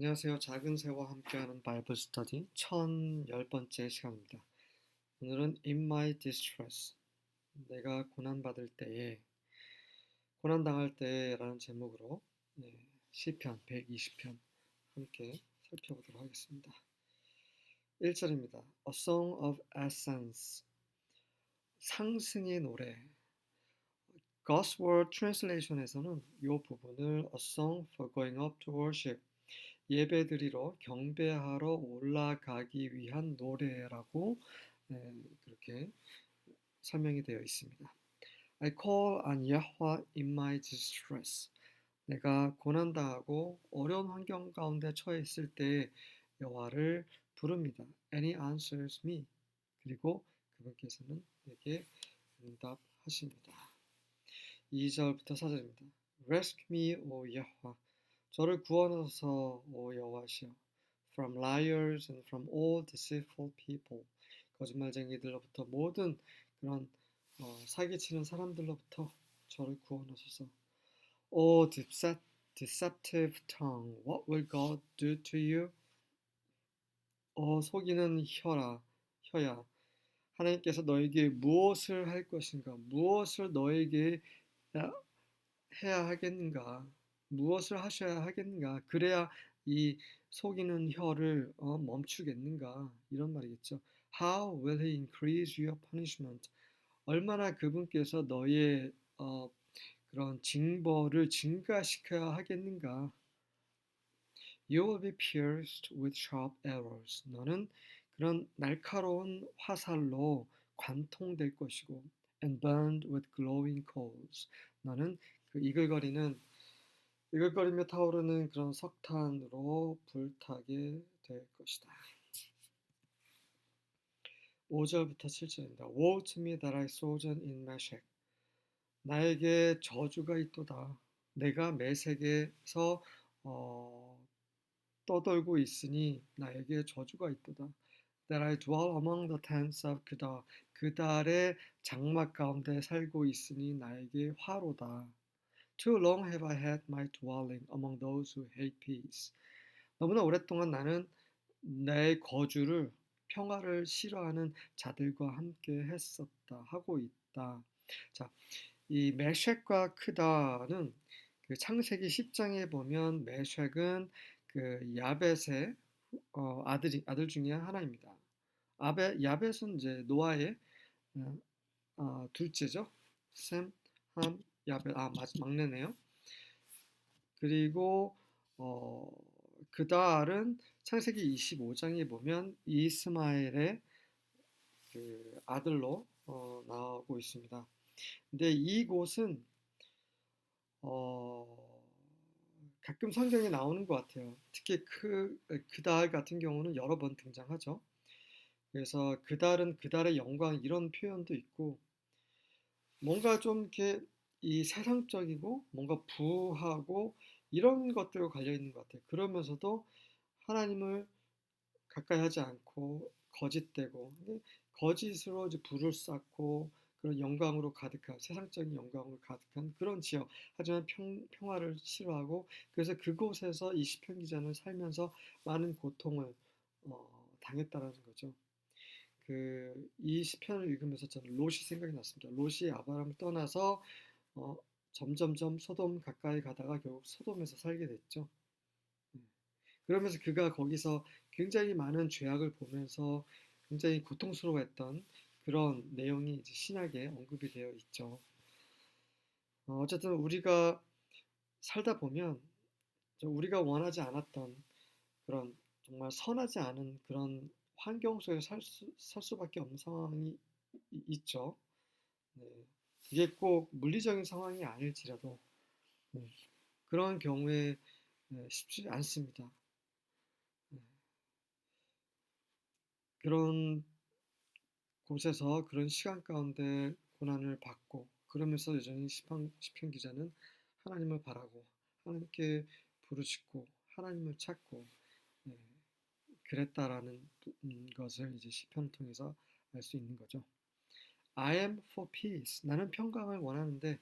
안녕하세요. 작은 새와 함께하는 바이블 스터디 1010번째 시간입니다. 오늘은 In My Distress 내가 고난받을 때에 고난당할 때라는 제목으로 네, 시편 120편 함께 살펴보도록 하겠습니다. 1절입니다. A Song of Ascents 상승의 노래 God's Word Translation에서는 이 부분을 A Song for Going Up to Worship 예배드리러 경배하러 올라가기 위한 노래라고 네, 그렇게 설명이 되어 있습니다. I call on Yahweh in my distress. 내가 고난당하고 어려운 환경 가운데 처해 있을 때 여호와를 부릅니다. And he answers me. 그리고 그분께서는 내게 응답하십니다. 2절부터 4절입니다. Rescue me, O Yahweh. 저를 구원하소서 오 여호와시여. From liars and from all deceitful people. 거짓말쟁이들로부터 모든 그런 어, 사기치는 사람들로부터 저를 구원하소서. O deceptive tongue what will God do to you? 어 속이는 혀라 혀야. 하나님께서 너에게 무엇을 할 것인가? 무엇을 너에게 해야 하겠는가 무엇을 하셔야 하겠는가? 그래야 이 속이는 혀를 어, 멈추겠는가? 이런 말이겠죠. How will he increase your punishment? 얼마나 그분께서 너의 어, 그런 징벌을 증가시켜야 하겠는가? You will be pierced with sharp arrows. 너는 그런 날카로운 화살로 관통될 것이고, and burned with glowing coals. 너는 그 이글거리는 이글거리며 타오르는 그런 석탄으로 불타게 될 것이다. 5절부터 7절입니다. Woe to me that I sojourn in Meshach. 나에게 저주가 있도다. 내가 메색에서 어, 떠돌고 있으니 나에게 저주가 있도다. That I dwell among the tents of 그다. 그달의 장막 가운데 살고 있으니 나에게 화로다. Too long have I had my dwelling among those who hate peace. 너무나 오랫동안 나는 내 거주를 평화를 싫어하는 자들과 함께 했었다 하고 있다. 자, 이 메쉑과 크다는 그 창세기 10장에 보면 메쉑은 그 야벳의 어, 아들이 아들 중에 하나입니다. 아베 야벳은 이제 노아의 어, 어, 둘째죠. 샘, 함, 야벳 아 맞, 막내네요. 그리고 어, 그달은 창세기 25장에 보면 이스마엘의 그 아들로 어, 나오고 있습니다. 근데 이곳은 어, 가끔 성경에 나오는 것 같아요. 특히 그 그달 같은 경우는 여러 번 등장하죠. 그래서 그달은 그달의 영광 이런 표현도 있고 뭔가 좀 이렇게 이 세상적이고 뭔가 부하고 이런 것들과 관련 있는 것 같아요. 그러면서도 하나님을 가까이 하지 않고 거짓되고 거짓으로 이제 불을 쌓고 그런 영광으로 가득한 세상적인 영광으로 가득한 그런 지역 하지만 평, 평화를 싫어하고 그래서 그곳에서 이 시편 기자는 살면서 많은 고통을 어, 당했다라는 거죠. 그 이 시편을 읽으면서 저는 롯이 생각이 났습니다. 롯이 아브라함을 떠나서 어, 점점점 소돔 가까이 가다가 결국 소돔에서 살게 됐죠. 네. 그러면서 그가 거기서 굉장히 많은 죄악을 보면서 굉장히 고통스러워했던 그런 내용이 이제 신약에 언급이 되어 있죠. 어, 어쨌든 우리가 살다 보면 우리가 원하지 않았던 그런 정말 선하지 않은 그런 환경 속에 살, 수, 살 수밖에 없는 상황이 있죠. 네. 이게 꼭 물리적인 상황이 아닐지라도 네, 그런 경우에 네, 쉽지 않습니다. 네. 그런 곳에서 그런 시간 가운데 고난을 받고 그러면서 여전히 시편, 시편 기자는 하나님을 바라고 하나님께 부르짖고 하나님을 찾고 네, 그랬다라는 것을 이제 시편을 통해서 알 수 있는 거죠. I am for peace. 나는 평강을 원하는데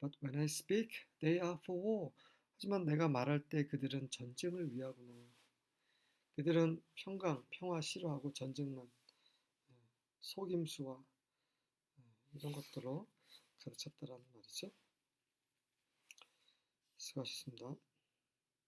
but when I speak they are for war. 하지만 내가 말할 때 그들은 전쟁을 위하구나. 그들은 평강, 평화 싫어하고 전쟁만 예, 속임수와 예, 이런 것들로 가르쳤다라는 말이죠. 수고하셨습니다.